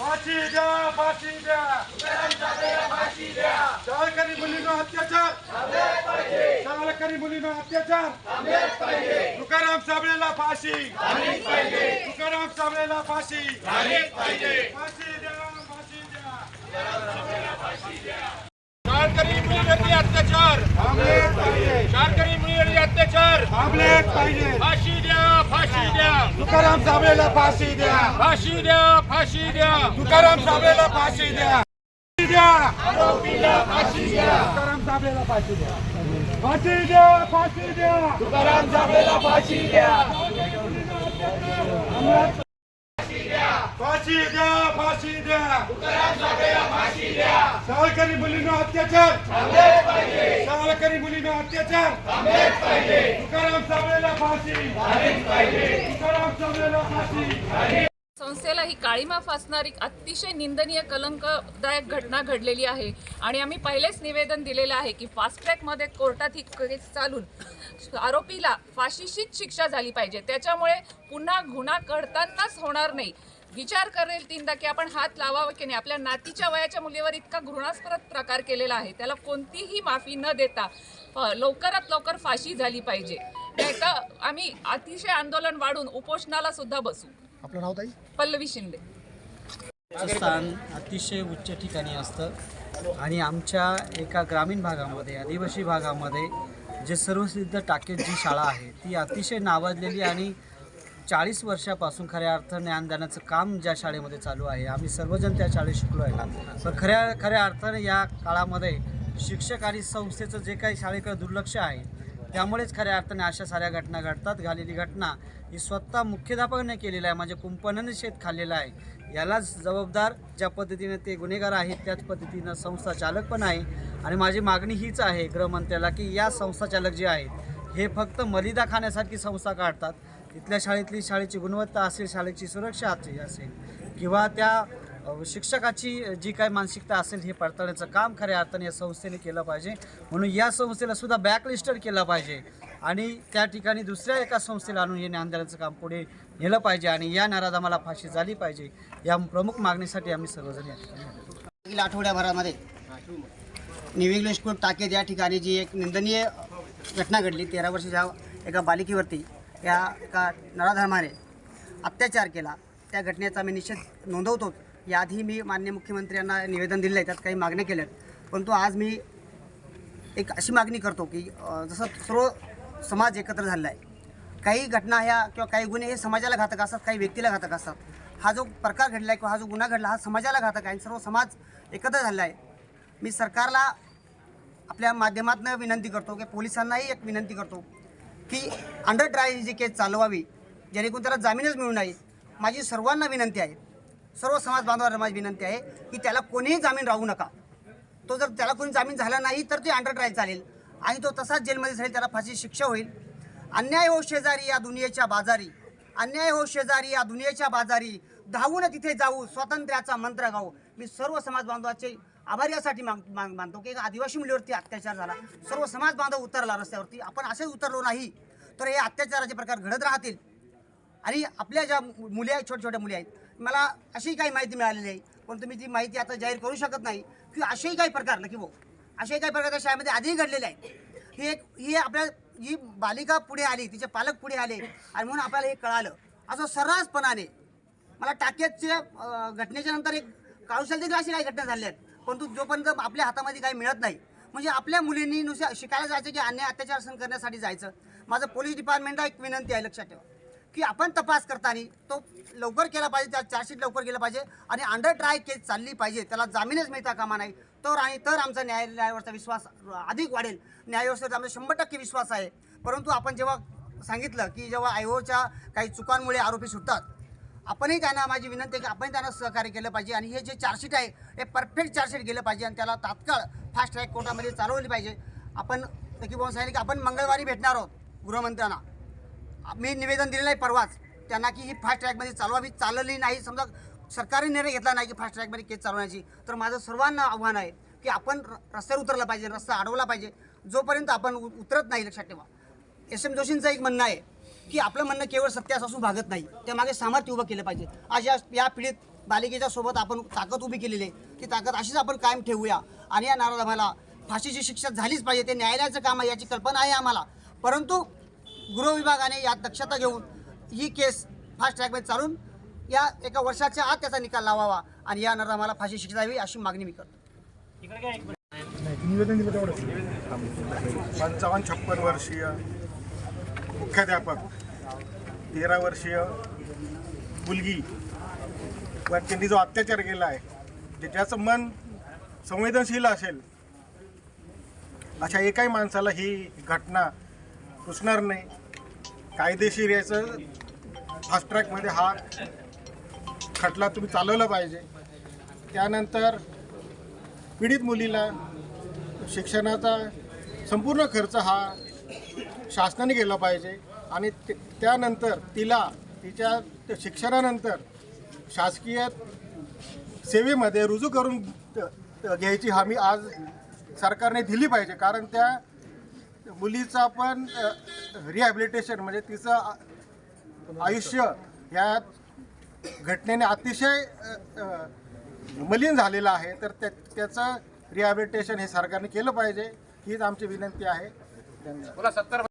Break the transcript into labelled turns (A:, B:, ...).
A: फाशी द्या फाशी द्या शाळकरी मुलींना अत्याचार. शाळकरी मुलींना अत्याचार. तुकाराम साबळेला फाशी. तुकाराम साबळेला फाशी. फाशी द्या फाशी द्या शाळकरी मुलीवरती अत्याचार शाळकरी मुलीवरती अत्याचार. फाशी. तुकाराम साबळेला फाशी द्या फाशी द्या फाशी द्या तुकाराम साबळेला फाशी द्या फाशी द्या तुकाराम साबळेला फाशी द्या फाशी द्या फाशी द्या तुकाराम साबळेला फाशी द्या फाशी द्या फाशी द्या तुकाराम साबळेला फाशी द्या शाळकरी मुलींना अत्याचार. शाळकरी मुलींना अत्याचार. तुकाराम सावळेला फाशी. तुकाराम सावळेला फाशी.
B: संस्थेला ही काळीमा फासणारी अतिशय निंदनीय कलंकदायक घटना घडलेली आहे. आणि आम्ही पहिलेच निवेदन दिलेलं आहे की फास्ट ट्रॅकमध्ये कोर्टात ही केस चालून आरोपीला फाशीशीच शिक्षा झाली पाहिजे. त्याच्यामुळे पुन्हा गुन्हा घडतानाच होणार नाही. विचार करेल तीनदा की आपण हात लावावं की नाही. आपल्या नातीच्या वयाच्या मुलीवर इतका घृणास्पद प्रकार केलेला आहे. त्याला कोणतीही माफी न देता लवकरात लवकर फाशी झाली पाहिजे. नाही तर आम्ही अतिशय आंदोलन वाढून उपोषणाला सुद्धा बसू.
C: आपलं नाव ताई?
B: पल्लवी शिंदे.
D: स्थान अतिशय उच्च ठिकाणी असतं. आणि आमच्या एका ग्रामीण भागामध्ये आदिवासी भागामध्ये जे सर्वसिद्ध टाकेत जी शाळा आहे ती अतिशय नावाजलेली आणि चाळीस वर्षापासून खऱ्या अर्थ ज्ञानदानाचं काम ज्या शाळेमध्ये चालू आहे आम्ही सर्वजण त्या शाळेत शिकलो आहे पण खऱ्या खऱ्या अर्थाने या काळामध्ये शिक्षक आणि संस्थेचं जे काही शाळेकडे दुर्लक्ष आहे त्यामुळेच खऱ्या अर्थाने अशा साऱ्या घटना घडतात. झालेली घटना ही स्वतः मुख्याध्यापकाने केलेलं आहे म्हणजे कुंपणाने शेत खाल्लेलं आहे. यालाच जबाबदार ज्या पद्धतीने ते गुन्हेगार आहेत त्याच पद्धतीनं संस्था चालक पण आहे. आणि माझी मागणी हीच आहे गृहमंत्र्याला की या संस्था चालक जे आहेत हे फक्त मलिदा खाण्यासारखी संस्था काढतात. तिथल्या शाळेतली शाळेची गुणवत्ता असेल शाळेची सुरक्षा असेल. किंवा त्या शिक्षकाची जी काय मानसिकता असेल हे पडताळण्याचं काम खऱ्या अर्थाने या संस्थेने केलं पाहिजे. म्हणून या संस्थेला सुद्धा बॅकलिस्टर केलं पाहिजे. आणि त्या ठिकाणी दुसऱ्या एका संस्थेला आणून हे ज्ञान देण्याचं काम पुढे नेलं पाहिजे आणि या नराधामाला फाशी झाली पाहिजे या प्रमुख मागणीसाठी आम्ही सर्वजण या ठिकाणी
E: आठवड्याभरामध्ये न्यू इंग्लिश स्कूल टाकेत या ठिकाणी जी एक निंदनीय घटना घडली तेरा वर्षाच्या एका बालिकेवरती. या एका नराधर्माने अत्याचार केला. त्या घटनेचा मी निषेध नोंदवतो. याआधी मी मान्य मुख्यमंत्र्यांना निवेदन दिलं आहे त्यात काही मागण्या केल्यात. परंतु आज मी एक अशी मागणी करतो की जसं सर्व समाज एकत्र झालेला आहे काही घटना ह्या किंवा काही गुन्हे हे समाजाला घातक असतात काही व्यक्तीला घातक असतात. हा जो प्रकार घडला आहे किंवा हा जो गुन्हा घडला हा समाजाला घातक आहे आणि सर्व समाज एकत्र झाला आहे मी सरकारला आपल्या माध्यमातून विनंती करतो की पोलिसांनाही एक विनंती करतो की अंडर ट्रायल जी केस चालवावी जेणेकरून त्याला जामीनच मिळू नये माझी सर्वांना विनंती आहे सर्व समाज बांधवांना माझी विनंती आहे की त्याला कोणीही जामीन राहू नका. तो जर त्याला कोणी जामीन झाला नाही तर ते अंडर ट्रायल चालेल. आणि तो तसाच जेलमध्ये जाईल त्याला फाशी शिक्षा होईल. अन्याय हो शेजारी या दुनियेच्या बाजारी अन्याय हो शेजारी या दुनियेच्या बाजारी धावून तिथे जाऊ स्वातंत्र्याचा मंत्र गाऊ. मी सर्व समाज बांधवाचे आभार यासाठी माग माग मानतो की आदिवासी मुलीवरती अत्याचार झाला. सर्व समाज बांधव उतरला रस्त्यावरती. आपण असेच उतरलो नाही तर हे अत्याचाराचे प्रकार घडत राहतील. आणि आपल्या ज्या मुली आहेत छोट्या छोट्या मुली आहेत मला अशी काही माहिती मिळालेली आहे पण तुम्ही ती माहिती आता जाहीर करू शकत नाही की असेही काही प्रकार नक्की भाऊ असेही काही प्रकार त्या शाळेमध्ये आधीही घडलेले आहेत. ही एक ही आपल्या जी बालिका पुढे आली तिचे पालक पुढे आले आणि म्हणून आपल्याला हे कळालं. असं सर्रासपणाने मला टाक्याच्या घटनेच्या नंतर एक काळुशाल देखील अशी काही घटना झाल्या आहेत. परंतु जोपर्यंत आपल्या हातामध्ये काही मिळत नाही म्हणजे आपल्या मुलींनी नुसतं शिकायला जायचं की अन्याय अत्याचार सहन करण्यासाठी जायचं. माझं पोलीस डिपार्टमेंटला एक विनंती आहे लक्षात ठेवा. की आपण तपास करताना तो लवकर केला पाहिजे त्या चार्जशीट लवकर केलं पाहिजे आणि अंडर ट्राय केस चालली पाहिजे त्याला जामीनच मिळता कामा नाही तर आणि तर आमचा न्यायालयावरचा विश्वास अधिक वाढेल. न्यायाव्यवस्थेवर आमचा शंभर टक्के विश्वास आहे. परंतु आपण जेव्हा सांगितलं की जेव्हा आयोच्या काही चुकांमुळे आरोपी सुटतात आपणही त्यांना माझी विनंती आहे की आपण त्यांना सहकार्य केलं पाहिजे आणि हे जे चार्जशीट आहे हे परफेक्ट चार्जशीट गेलं पाहिजे आणि त्याला तात्काळ फास्ट ट्रॅक कोर्टामध्ये चालवली पाहिजे. आपण नक्की बोलून सांगितलं की आपण मंगळवारी भेटणार आहोत गृहमंत्र्यांना. मी निवेदन दिलेलं आहे परवाच. त्यांना की ही फास्ट ट्रॅकमध्ये चालवावी. चालली नाही. समजा सरकारी निर्णय घेतला नाही की फास्ट ट्रॅकमध्ये केस चालवण्याची. तर माझं सर्वांना आव्हान आहे की आपण र- रस्त्यावर उतरलं पाहिजे. रस्ता अडवला पाहिजे. जोपर्यंत आपण उ- उतरत नाही लक्षात ठेवा. एस एम जोशींचं एक म्हणणं आहे की आपलं म्हणणं केवळ सत्यास असून भागत नाही. त्यामागे सामर्थ्य उभं केलं पाहिजे. आज या या पिढीत बालिकेच्या सोबत आपण ताकद उभी केलेली आहे. ती ताकद अशीच आपण कायम ठेवूया. आणि या नाराधामाला फाशीची शिक्षा झालीच पाहिजे. ते न्यायालयाचं काम आहे याची कल्पना आहे आम्हाला. परंतु गृह विभागाने यात दक्षता घेऊन ही केस फास्ट ट्रॅकमध्ये चालून या एका वर्षाच्या आत त्याचा निकाल लावावा आणि या नराधामाला फाशी शिक्षा द्यावी अशी मागणी मी करतो.
C: पंचावन्न छप्पन वर्षीय मुख्याध्यापक तेरा वर्षीय मुलगी वर त्यांनी जो अत्याचार केला आहे ज्याचं मन संवेदनशील असेल अशा एकाही माणसाला ही घटना पुसणार नाही. कायदेशीर याचं फास्ट ट्रॅकमध्ये हा खटला तुम्ही चालवला पाहिजे. त्यानंतर पीडित मुलीला शिक्षणाचा संपूर्ण खर्च हा शासनाने केलं पाहिजे. आणि ते- त्यानंतर तिला तिच्या शिक्षणानंतर शासकीय सेवेमध्ये रुजू करून त- घ्यायची हमी आज सरकारने दिली पाहिजे. कारण त्या मुलीचा पण रिहॅबिलिटेशन म्हणजे तिचं आयुष्य या घटनेने अतिशय मलिन झालेलं आहे. तर त्या त्याचं रिहॅबिलिटेशन हे सरकारने केलं पाहिजे. हीच आमची विनंती आहे. धन्यवाद.